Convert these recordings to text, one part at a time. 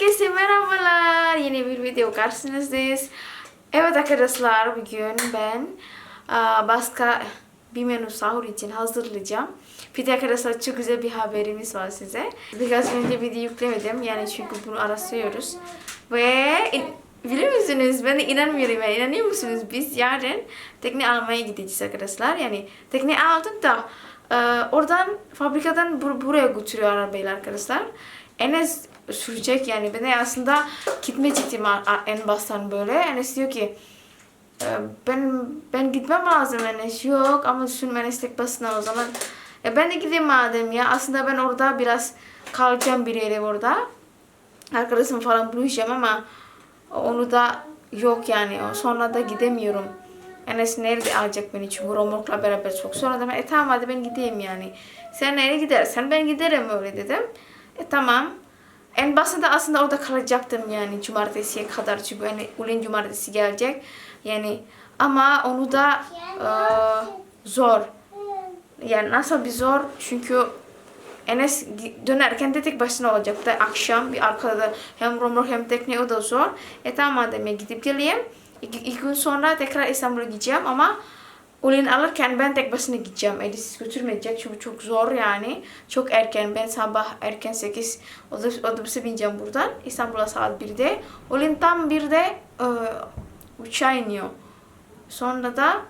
Herkese merhabalar. Yeni bir video karşınızdayız. Evet arkadaşlar bugün ben aa, başka bir menü sahur için hazırlayacağım. Bir de arkadaşlar çok güzel bir haberimiz var size. Birkaç önce video yüklemedim yani çünkü bunu araştırıyoruz. Ve biliyor musunuz ben de inanmıyorum yani inanıyor musunuz biz yarın tekne almaya gideceğiz arkadaşlar. Yani tekne aldık da e, oradan fabrikadan bur- buraya götürüyor arabayla arkadaşlar. Enes sürecek yani. Ben aslında gitmeyecektim a- a- en baştan böyle. Enes diyor ki "E, ben ben gitmem lazım Enes. Yok ama düşünme Enes tek başına o zaman. E ben de gideyim madem ya. Aslında ben orada biraz kalacağım bir yere orada. Arkadaşım falan buluşacağım ama onu da yok yani. Sonra da gidemiyorum. Enes nerede alacak beni çünkü Romork'la beraber çok. Sonra da ben e tamam hadi ben gideyim yani. Sen nereye gidersen ben giderim öyle dedim. E tamam. En başında aslında orada kalacaktım yani cumartesiye kadar çünkü yani Ulen cumartesi gelecek. Yani ama onu da e, zor. Yani nasıl bir zor çünkü Enes dönerken de tek başına olacaktı. Akşam bir arkada hem Romor hem tekne o da zor. E tamam madem gidip geleyim. İki, iki gün sonra tekrar İstanbul'a gideceğim ama Ulin alırken ben tek başına gideceğim. Edis götürmeyecek çünkü çok zor yani. Çok erken. Ben sabah erken 8 otobüs, otobüse bineceğim buradan. İstanbul'a saat 1'de. Ulin tam 1'de e, uçağa iniyor. Sonra da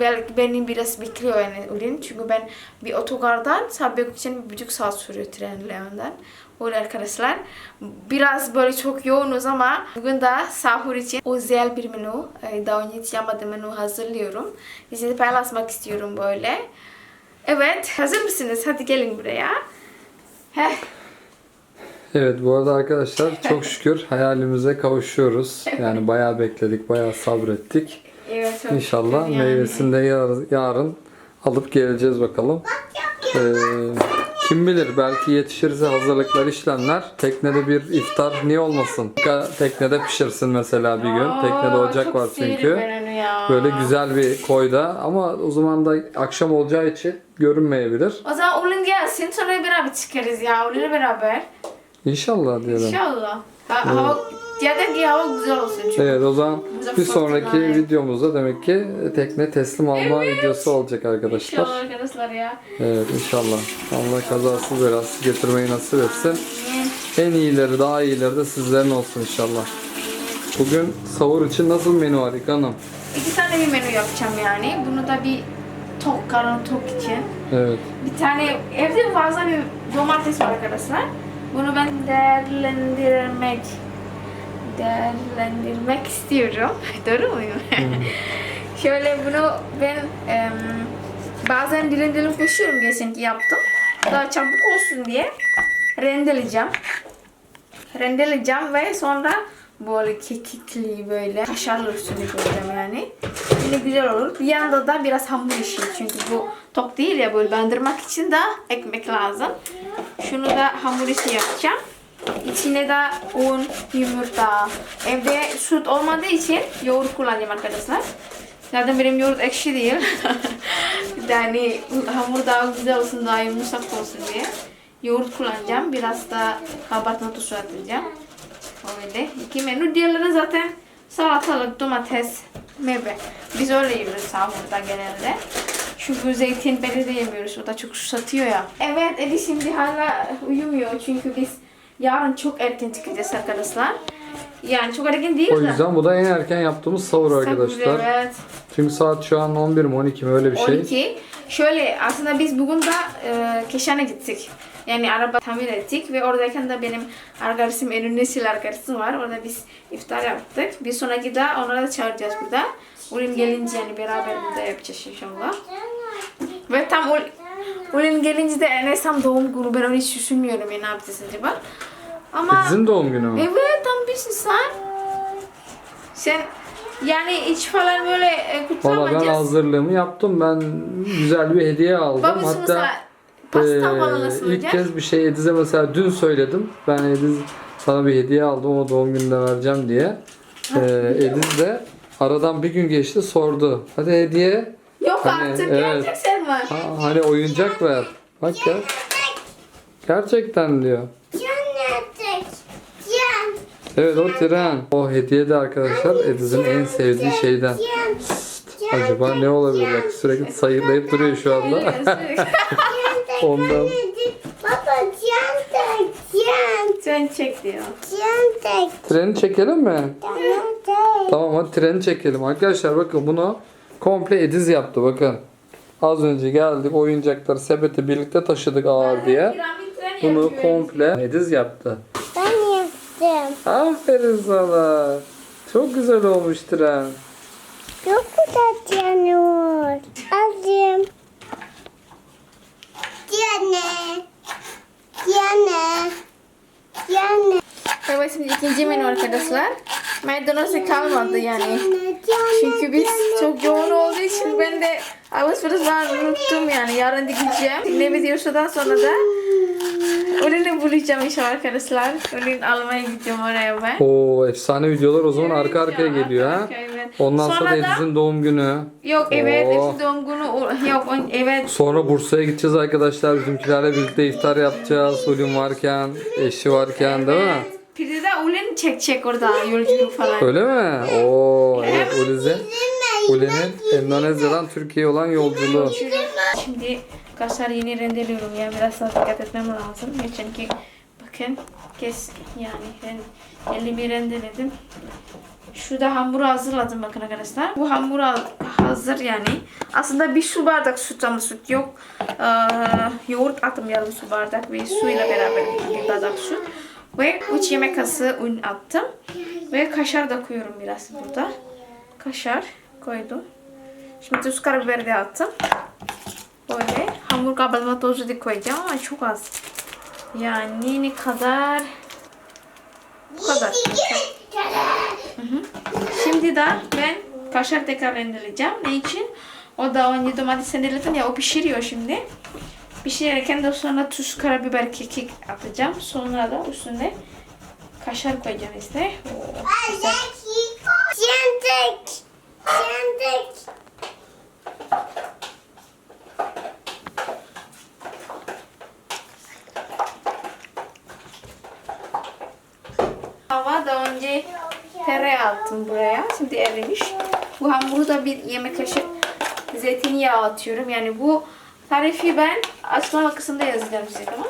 belki beni biraz bekliyor yani Ulin. Çünkü ben bir otogardan Sabiha için bir buçuk saat sürüyor trenle önden. Öyle arkadaşlar. Biraz böyle çok yoğunuz ama bugün de sahur için özel bir menü, e, daha önce hiç yapmadığım menü hazırlıyorum. Size paylaşmak istiyorum böyle. Evet, hazır mısınız? Hadi gelin buraya. Heh, Evet bu arada arkadaşlar çok şükür hayalimize kavuşuyoruz. Yani bayağı bekledik, bayağı sabrettik. Evet, çok İnşallah yani. meyvesini de yar- yarın alıp geleceğiz bakalım. Ee, kim bilir belki yetişirse hazırlıklar işlemler. Teknede bir iftar niye olmasın? Teknede pişirsin mesela bir gün. Aa, Teknede ocak var çünkü. ben. Böyle güzel bir koyda ama o zaman da akşam olacağı için görünmeyebilir. O zaman Ulin gelsin sonra beraber çıkarız ya. Ulin'le beraber. İnşallah diyelim. İnşallah. Ha, hava, ya ki hava güzel olsun çünkü. Evet o zaman Güzel bir sonraki evet. videomuzda demek ki tekne teslim alma videosu olacak arkadaşlar. İnşallah arkadaşlar ya. Evet inşallah. Allah kazasız belasız getirmeyi nasip etsin. En iyileri daha iyileri de sizlerin olsun inşallah. Bugün sahur için nasıl menü var İlk Hanım? İki tane bir menü yapacağım yani. Bunu da bir tok, karın tok için. Evet. Bir tane evde fazla bir domates var arkadaşlar. Bunu ben değerlendirmek değerlendirmek istiyorum. Doğru muyum? Şöyle bunu ben em, bazen dilim dilim koşuyorum geçenki yaptım. Daha çabuk olsun diye rendeleyeceğim. Rendeleyeceğim ve sonra böyle kekikli böyle kaşarlı üstüne koyacağım yani. Yine güzel olur. Bir yanda da biraz hamur işi çünkü bu tok değil ya böyle bandırmak için de ekmek lazım. Şunu da hamur işi yapacağım. İçine de un, yumurta. Evde süt olmadığı için yoğurt kullanacağım arkadaşlar. Zaten benim yoğurt ekşi değil. yani hamur daha güzel olsun, daha yumuşak olsun diye. Yoğurt kullanacağım. Biraz da kabartma tuzu atacağım. Öyle. İki menü. Diğerleri zaten salatalık, domates, meyve. Biz öyle yiyoruz sahurda genelde. Çünkü zeytin beri de yemiyoruz. O da çok susatıyor ya. Evet Eli şimdi hala uyumuyor. Çünkü biz yarın çok erken çıkacağız arkadaşlar. Yani çok erken değil O de. yüzden bu da en erken yaptığımız sahur arkadaşlar. Evet. Çünkü saat şu an 11 mi 12 mi öyle bir şey. 12. Şöyle aslında biz bugün de e, Keşan'a gittik. Yani araba tamir ettik ve oradayken de benim arkadaşım Eylül Nesil arkadaşım var. Orada biz iftar yaptık. Bir sonraki de onları da çağıracağız burada. Ulim gelince yani beraber burada yapacağız inşallah. Ve tam Ul Ulim gelince de Enes tam doğum günü. Ben onu hiç düşünmüyorum ya ne yapacağız acaba. Ama Sizin doğum günü mü? evet tam bir sen. Sen yani hiç falan böyle e, Valla ben kutlamayacağız. hazırlığımı yaptım. Ben güzel bir hediye aldım. Babası Hatta pasta Ee, falan nasıl ilk kez bir şey Ediz'e mesela dün söyledim. Ben Ediz sana bir hediye aldım o doğum gününde vereceğim diye. Ee, Ediz de aradan bir gün geçti sordu. Hadi hediye. Yok Hani, artık evet. gerçekten var. Ha, hani oyuncak ver. Bak gel. Gerçekten diyor. Evet o tren. O hediye de arkadaşlar Ediz'in en sevdiği şeyden. Acaba ne olabilir bak sürekli sayılayıp duruyor şu anda. Ondan. Baba çanta, Sen çek diyor. Treni çekelim mi? Tamam hadi treni çekelim. Arkadaşlar bakın bunu komple Ediz yaptı bakın. Az önce geldik oyuncakları sepeti birlikte taşıdık ağır diye. Bunu komple Ediz yaptı. Ben yaptım. Aferin sana. Çok güzel olmuş tren. Çok güzel canım. Aldım. Canı. Canı. Canı. Evet şimdi ikinci menü arkadaşlar. Maydanoz'u kalmadı yani. Çünkü biz çok yoğun olduğu için ben de alışverişler unuttum yani. Yarın gideceğim. Ne videosundan sonra da Ölünü bulacağım inşallah arkadaşlar. Ölünü almaya gidiyorum oraya ben. Oo efsane videolar o zaman arka arkaya Evet, geliyor ha. arka evet. Ondan sonra, da- Ediz'in doğum günü. Yok evet Oo. hepsi doğum günü yok on- evet Sonra Bursa'ya gideceğiz arkadaşlar. Bizimkilerle birlikte iftar yapacağız. Ulum varken, eşi varken değil mi? Bir de Ulen çekecek orada yolculuk falan. Öyle mi? Oo, evet Uli'nin Uli'nin Endonezya'dan Türkiye'ye olan yolculuğu. Şimdi kaşar yeni rendeliyorum ya biraz daha dikkat etmem lazım. Çünkü bakın kes yani ben 51 rendeledim. Şurada hamuru hazırladım bakın arkadaşlar. Bu hamur ha- hazır yani. Aslında bir su bardak süt ama süt yok. Ee, yoğurt attım yarım su bardak ve suyla beraber bir bardak süt. Ve 3 yemek kaşığı un attım. Ve kaşar da koyuyorum biraz burada. Kaşar koydum. Şimdi tuz karabiber de attım. Böyle hamur kabartma tozu da koyacağım ama çok az. Yani ne kadar? Bu kadar. Şimdi de ben kaşar tekrar rendeleyeceğim. Ne için? O da önce domates rendeledim ya o pişiriyor şimdi. Pişirirken de sonra tuz, karabiber, kekik atacağım. Sonra da üstüne kaşar koyacağım işte. Oo. Çantak. Çantak. Hava da önce tereyağı attım buraya. Şimdi erimiş. Bu hamuru da bir yemek kaşığı zeytinyağı atıyorum. Yani bu tarifi ben açıklama kısmında yazacağım size tamam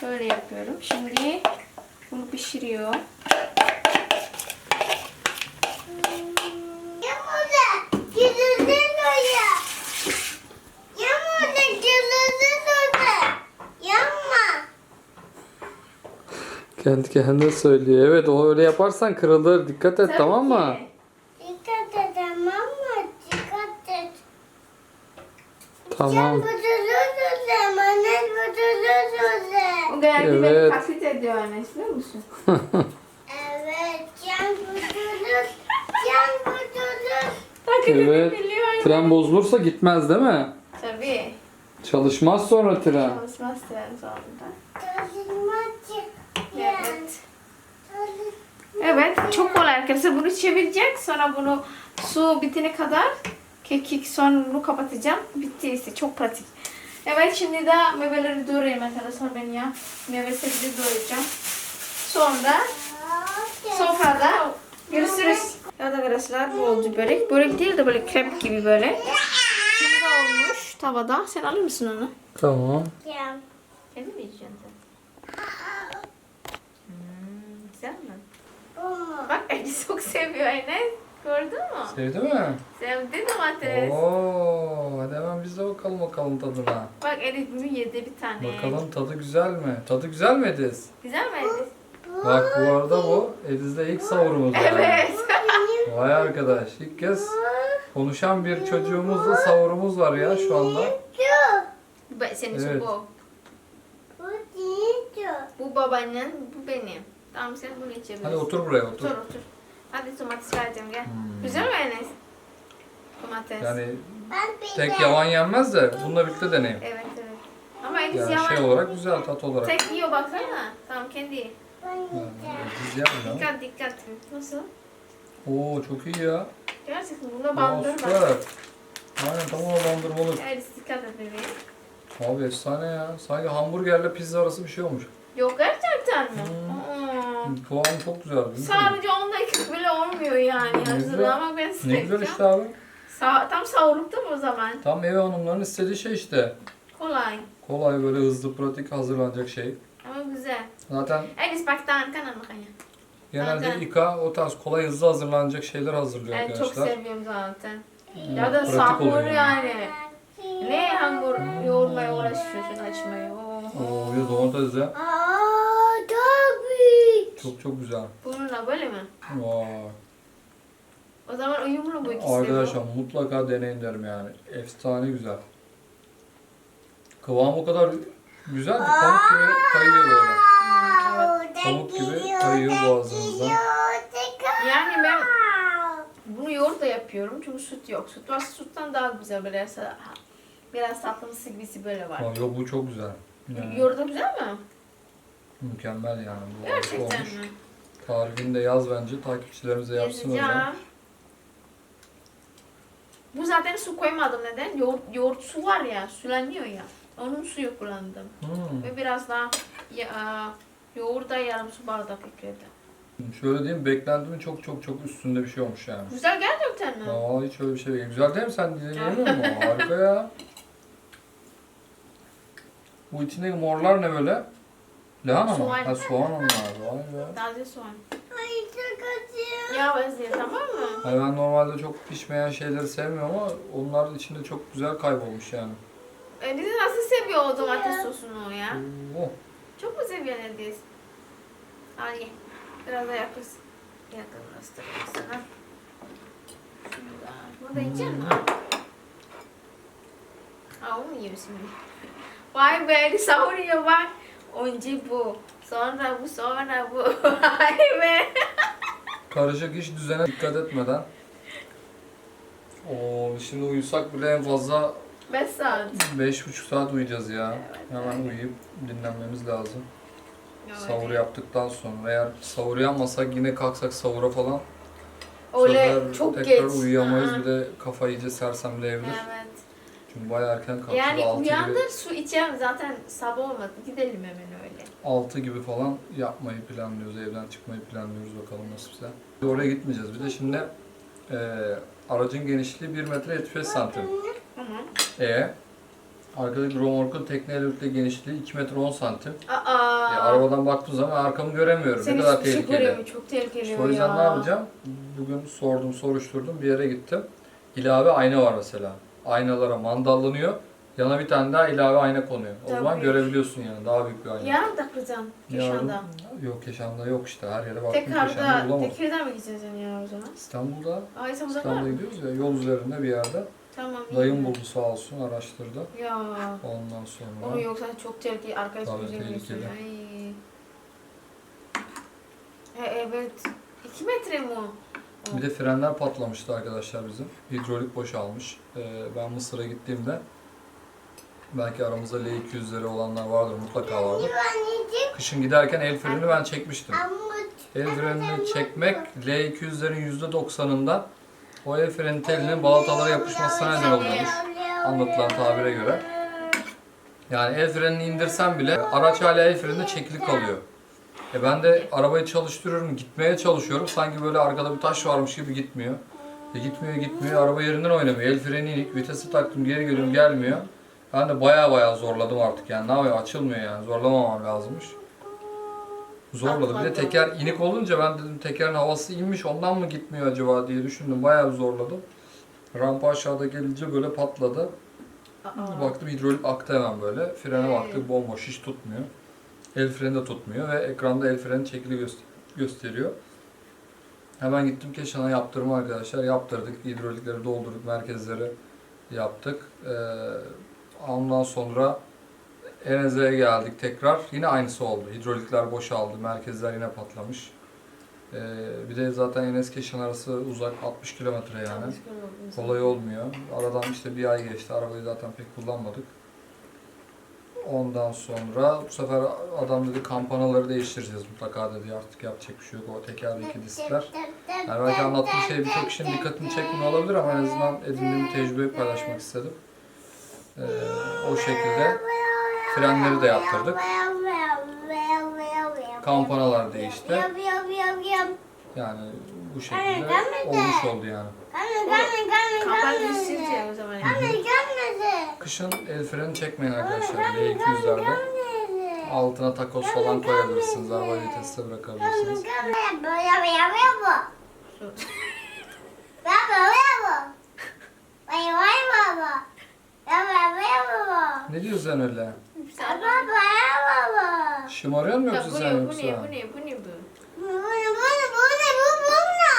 Şöyle yapıyorum. Şimdi bunu pişiriyor. Kendi kendine söylüyor. Evet o öyle yaparsan kırılır. Dikkat et tamam mı? Dikkat et tamam mı? Dikkat et. Tamam. Bu cılızın Manet bu cılızın O geldi Evet. beni taklit ediyor anne biliyor musun? Evet. Can bu cılız. Taklit Evet. anne. Tren bozulursa gitmez değil mi? Tabii. Çalışmaz sonra tren. Çalışmaz tren sonunda. Taşınmacı. Evet. Evet, çok kolay arkadaşlar. Bunu çevirecek. Sonra bunu su bitene kadar kekik sonra bunu kapatacağım. Bitti işte. Çok pratik. Evet, şimdi de meyveleri doğrayayım arkadaşlar ben ya. Meyve sebzeleri doğrayacağım. Sonra sofrada görüşürüz. Evet arkadaşlar bu oldu börek. Börek değil de böyle krep gibi böyle. Şimdi olmuş tavada. Sen alır mısın onu? Tamam. Can. Kendi mi yiyeceksin sen? Hmm, güzel mi? Bu mu? Bak Enes çok seviyor Enes. Gördün mü? Sevdi mi? Sevdi domates. Oo, hadi hemen biz de bakalım bakalım tadına. Bak Enes bunu yedi bir tane. Bakalım tadı güzel mi? Tadı güzel mi Ediz? Güzel mi Enes? Bak bu arada bu Ediz'le ilk savurumuz. yani. Evet. Vay arkadaş ilk kez konuşan bir çocuğumuzla savurumuz var ya şu anda. Ba- Senin Evet. bu. Bu babanın, bu benim. Tamam sen bunu içebilirsin. Hadi otur buraya otur. Otur otur. Hadi domates vereceğim gel. Güzel mi Enes? Domates. Yani tek yavan yenmez de bununla birlikte deneyin. Evet evet. Ama Enes Yani yalan. şey olarak güzel tat olarak. Tek yiyor baksana. Tamam kendi. Ediz yapmıyor. Dikkat dikkat. Nasıl? Oo çok iyi ya. Gerçekten bunda Aa, bandır süper. var. Aynen tam o bandırmalık. Evet dikkat et bebeğim. Abi efsane ya. Sanki hamburgerle pizza arası bir şey olmuş. Yok gerçekten mi? Hmm. Kıvamı çok güzel. değil mi? Sadece 10 dakika bile olmuyor yani güzel. hazırlamak ben Ne güzel işte abi. Sa- tam savrukta mı o zaman? Tam ev hanımlarının istediği şey işte. Kolay. Kolay böyle hızlı pratik hazırlanacak şey. Ama güzel. Zaten Elis baktan kan makanya. genelde Zaten- İKA o tarz kolay hızlı hazırlanacak şeyler hazırlıyor Ben çok arkadaşlar. seviyorum zaten. Hmm, Ya da pratik sahur yani. Ne hamur yoğurmaya uğraşıyorsun açmaya. Oo. Oo, bir de domates de. Çok çok güzel. Bununla böyle mi? Vay. O zaman uyumlu bu ikisi Arkadaşlar bu. mutlaka deneyin derim yani. Efsane güzel. Kıvam o kadar güzel ki pamuk gibi kayıyor böyle. Pamuk gibi kayıyor boğazınızdan. Yani ben bunu yoğurtla yapıyorum çünkü süt yok. Süt varsa sütten daha güzel böyle biraz tatlımsı gibisi böyle var. Ama yok bu çok güzel. Yani Yoğurt da güzel mi? Mükemmel yani. Bu Gerçekten olmuş. mi? Tarifini de yaz bence takipçilerimize yapsın özel. Yazacağım. Bu zaten su koymadım neden? Yoğurt, yoğurt su var ya, sulanıyor ya. Onun suyu kullandım. Hmm. Ve biraz daha ya, yoğurda yarım su bardak ekledim. Şöyle diyeyim beklentimin çok çok çok üstünde bir şey olmuş yani. Güzel gerçekten mi? Aa, hiç öyle bir şey değil. Güzel değil mi sen dinlemiyor musun? Harika ya. Bu içindeki morlar ne böyle? Lahana mı? Soğan. Ha soğan onlar. Vay be. Taze soğan. Ay çok acıyor. Ya Ezgi tamam mı? Hayır, ben normalde çok pişmeyen şeyleri sevmiyorum ama onlar içinde çok güzel kaybolmuş yani. Ediz nasıl seviyor o domates sosunu ya? Oh. Çok mu seviyor Ediz? Al ye. Biraz da yakız. Yakınlaştırayım sana. Şurada. Bunu da yiyecek misin? Al. Aa, onu yiyorsun şimdi? Vay be Ediz sahur yiyor bak. Önce bu. Sonra bu, sonra bu. Vay be. Karışık iş düzene dikkat etmeden. Oo, şimdi uyusak bile en fazla 5 saat. 5,5 saat uyuyacağız ya. Hemen uyuyup dinlenmemiz lazım. Sahur yaptıktan sonra eğer sahur yapmasak yine kalksak sahura falan Öyle çok tekrar geç. uyuyamayız Aa, bir de kafa iyice sersemleyebilir. Evet. Çünkü bayağı erken kalkıyoruz. Yani 6 uyandır gibi, su içelim zaten sabah olmadı. Gidelim hemen öyle. 6 gibi falan yapmayı planlıyoruz. Evden çıkmayı planlıyoruz bakalım nasipse. Oraya gitmeyeceğiz. Bir de şimdi e, aracın genişliği 1 metre 75 santim. Tamam. E arkadaki romorkun tekneyle birlikte genişliği 2 metre 10 santim. Aa. E, arabadan baktığım zaman arkamı göremiyorum. Sen ne kadar hiçbir şey tehlikeli. göremiyor, Çok tehlikeli İşte o yüzden ya. ne yapacağım? Bugün sordum, soruşturdum. Bir yere gittim. İlave ayna var mesela. Aynalara mandallanıyor. Yana bir tane daha ilave ayna konuyor. O Daha zaman büyük. görebiliyorsun yani. Daha büyük bir ayna. Yarın takacağım. Keşan'da. Yok Keşan'da yok işte. Her yere baktım Keşan'da Tekrarda, bulamadım. Tekirdağ mı gideceğiz yani ya o zaman? İstanbul'da, Aa İstanbul'da var İstanbul'a mı? gidiyoruz ya. Yol üzerinde bir yerde. Tamam. iyi. Dayım buldu sağ olsun araştırdı. Ya. Ondan sonra. Onu yoksa çok tehlikeli. Arkadaş Tabii, tehlikeli. Ay. E, evet. 2 metre mi o? Bir de frenler patlamıştı arkadaşlar bizim. Hidrolik boşalmış. Ee, ben Mısır'a gittiğimde belki aramızda L200'leri olanlar vardır, mutlaka vardır. Kışın giderken el frenini ben çekmiştim. El frenini çekmek L200'lerin %90'ında o el freni telinin balatalara yapışmasına neden oluyormuş. Anlatılan tabire göre. Yani el frenini indirsen bile araç hala el freninde çekili kalıyor. E ben de arabayı çalıştırıyorum, gitmeye çalışıyorum. Sanki böyle arkada bir taş varmış gibi gitmiyor. E gitmiyor gitmiyor, araba yerinden oynamıyor. El freni inik, vitesi taktım, geri geliyorum gelmiyor. Ben de baya baya zorladım artık yani. Ne yapayım açılmıyor yani. Zorlamamam lazımmış. Zorladı. Bir de teker inik olunca ben dedim tekerin havası inmiş ondan mı gitmiyor acaba diye düşündüm. Bayağı zorladım. Rampa aşağıda gelince böyle patladı. Aa. Baktım hidrolik aktı hemen böyle. Frene baktık bomboş hiç tutmuyor. El freni de tutmuyor ve ekranda el freni çekili göster- gösteriyor. Hemen gittim Keşan'a yaptırma arkadaşlar. Yaptırdık. Hidrolikleri doldurduk. Merkezleri yaptık. Ee, ondan sonra Eneze'ye geldik tekrar. Yine aynısı oldu. Hidrolikler boşaldı. Merkezler yine patlamış. Ee, bir de zaten Enes Keşan arası uzak 60 kilometre yani. Kolay olmuyor. Aradan işte bir ay geçti. Arabayı zaten pek kullanmadık. Ondan sonra bu sefer adam dedi kampanaları değiştireceğiz mutlaka dedi. Artık yapacak bir şey yok. O tekerdeki diskler. Yani belki anlattığım şey birçok kişinin dikkatini çekmiyor olabilir ama en azından edindiğim tecrübeyi paylaşmak istedim. Ee, o şekilde frenleri de yaptırdık. Kampanalar değişti. Yani bu şekilde olmuş oldu yani. Kapat gelme. düşüreceğim o zaman. Kışın el freni çekmeyin arkadaşlar. Gelme L200'lerde. gelmedi. Altına takoz falan koyabilirsiniz. Araba vitesi bırakabilirsiniz. Ne diyorsun sen öyle? Baba baba. Şımarıyor mu yoksa bu sen ne, bu yoksa? ne, bu ne, bu ne bu? Bu ne bu ne bu ne bu bu ne?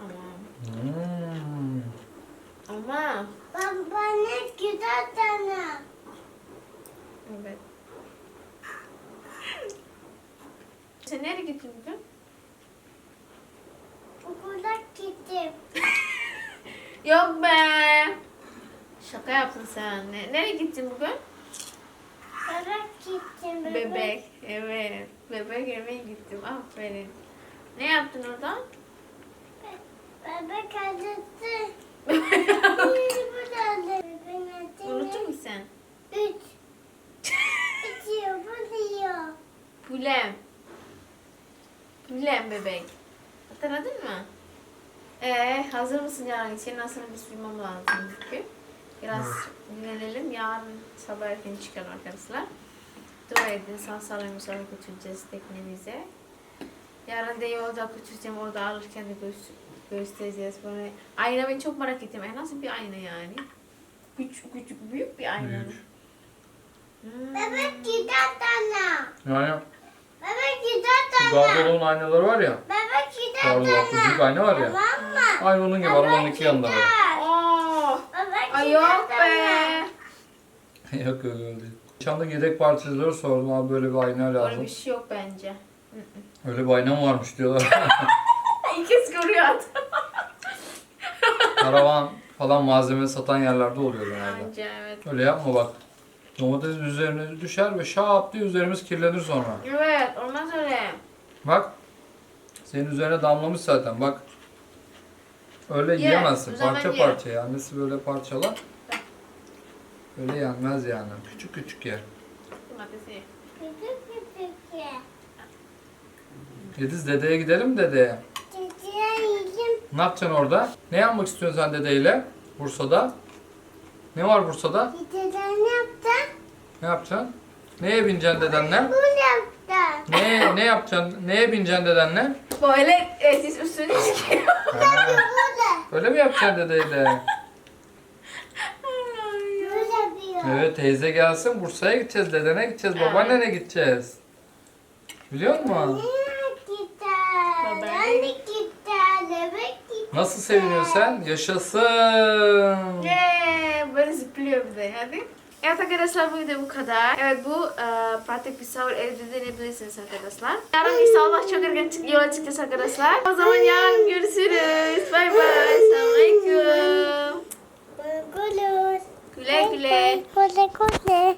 Aman. Hmm. Ama. Baba ne güzel tane. Evet. Sen nereye gittin bugün? Okula gittim. Yok be. Şaka yaptın sen. Ne, nereye gittin bugün? Bebek gittim. Bebek. Evet. Bebek yemeğe gittim. Aferin. Ne yaptın orada? Bebek acıttı. Unuttun mu sen? Üç. Bitiyor, bitiyor. Pulem. Pulem bebek. Hatırladın mı? Ee, hazır mısın yarın için? Nasıl bir bilmem lazım bugün. Biraz dinlenelim. Yarın sabah erken çıkalım arkadaşlar. Dua edin. Sağ salim sonra götüreceğiz teknemize. Yarın da yolda götüreceğim. Orada alırken de gö- göstereceğiz. Böyle. Ayna ben çok merak ettim. E, nasıl bir ayna yani? Küçük küçük büyük bir ayna. Büyük. Hmm. Bebek gider tane. Yani Bebek gider şu tane. gardırobun aynaları var ya. Bebek gider tane. büyük ayna var ya. Tamam mı? Aynı onun gibi arabanın iki yanında var. Oo. Bebek Ay gider yok be. yok öyle değil. De yedek parçaları sordum abi böyle bir ayna Öyle lazım. bir şey yok bence. Öyle bir ayna mı varmış diyorlar. İlk kez görüyor adam. Karavan falan malzeme satan yerlerde oluyor genelde. Bence evet. Öyle yapma bak. Domates üzerine düşer ve şap diye üzerimiz kirlenir sonra. Evet olmaz öyle. Bak. Senin üzerine damlamış zaten bak. Öyle Ye, yiyemezsin. o zaman Parça ye. parça ya. Annesi böyle parçalar. Öyle yenmez yani. Küçük küçük yer. Domatesi. Küçük küçük ye. Yediz dedeye gidelim dedeye. Çiçeğe yiyeyim. Ne yapacaksın orada? Ne yapmak istiyorsun sen dedeyle? Bursa'da. Ne var Bursa'da? Çiçeğe ne yaptın? Ne yapacaksın? Neye bineceksin dedenle? Bu yaptın. Neye, ne yapacaksın? Neye bineceksin dedenle? Böyle e, siz üstüne çıkıyor. Burada. Öyle mi yapacaksın dedeyle? Evet teyze gelsin Bursa'ya gideceğiz, dedene gideceğiz, Evet. babaannene gideceğiz. Biliyor musun? Nasıl seviniyorsun sen? Yaşasın. Yeee böyle zıplıyor bir de hadi. Evet arkadaşlar bugün de bu kadar. Evet bu e, pratik bir sahur evde deneyebilirsiniz arkadaşlar. Yarın inşallah çok erken yola çıkacağız arkadaşlar. O zaman yarın görüşürüz. Bay bay. Selamünaleyküm. Güle güle. Güle güle.